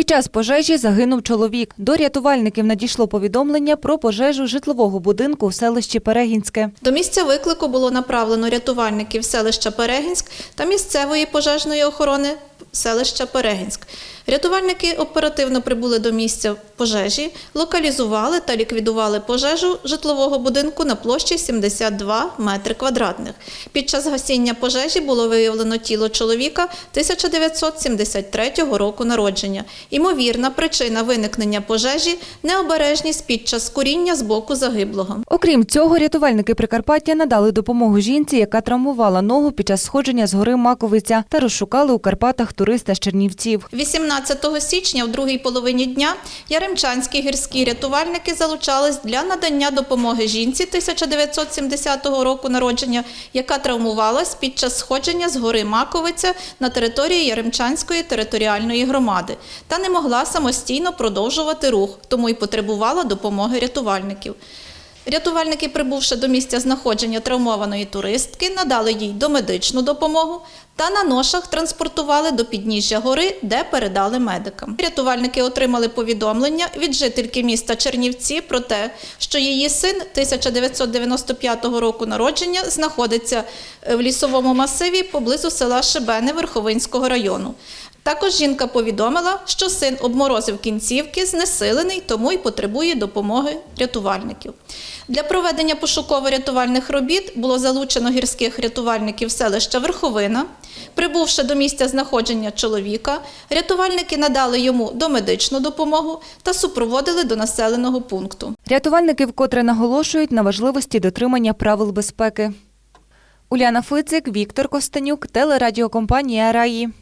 Під час пожежі загинув чоловік. До рятувальників надійшло повідомлення про пожежу житлового будинку в селищі Перегінське. До місця виклику було направлено рятувальників селища Перегінськ та місцевої пожежної охорони селища Перегінськ. Рятувальники оперативно прибули до місця пожежі, локалізували та ліквідували пожежу житлового будинку на площі 72 метри квадратних. Під час гасіння пожежі було виявлено тіло чоловіка 1973 року народження. Імовірна причина виникнення пожежі – необережність під час куріння з боку загиблого. Окрім цього, рятувальники Прикарпаття надали допомогу жінці, яка травмувала ногу під час сходження з гори Маковиця та розшукали у Карпатах туриста з Чернівців. 18 січня, в другій половині дня, яремчанські гірські рятувальники залучались для надання допомоги жінці 1970 року народження, яка травмувалась під час сходження з гори Маковиця на території Яремчанської територіальної громади та не могла самостійно продовжувати рух, тому й потребувала допомоги рятувальників. Рятувальники, прибувши до місця знаходження травмованої туристки, надали їй домедичну допомогу та на ношах транспортували до підніжжя гори, де передали медикам. Рятувальники отримали повідомлення від жительки міста Чернівці про те, що її син 1995 року народження знаходиться в лісовому масиві поблизу села Шибени Верховинського району. Також жінка повідомила, що син обморозив кінцівки, знесилений, тому й потребує допомоги рятувальників. Для проведення пошуково-рятувальних робіт було залучено гірських рятувальників селища Верховина. Прибувши до місця знаходження чоловіка, рятувальники надали йому домедичну допомогу та супроводили до населеного пункту. Рятувальники вкотре наголошують на важливості дотримання правил безпеки. Уляна Фицик, Віктор Костанюк, телерадіокомпанія Раї.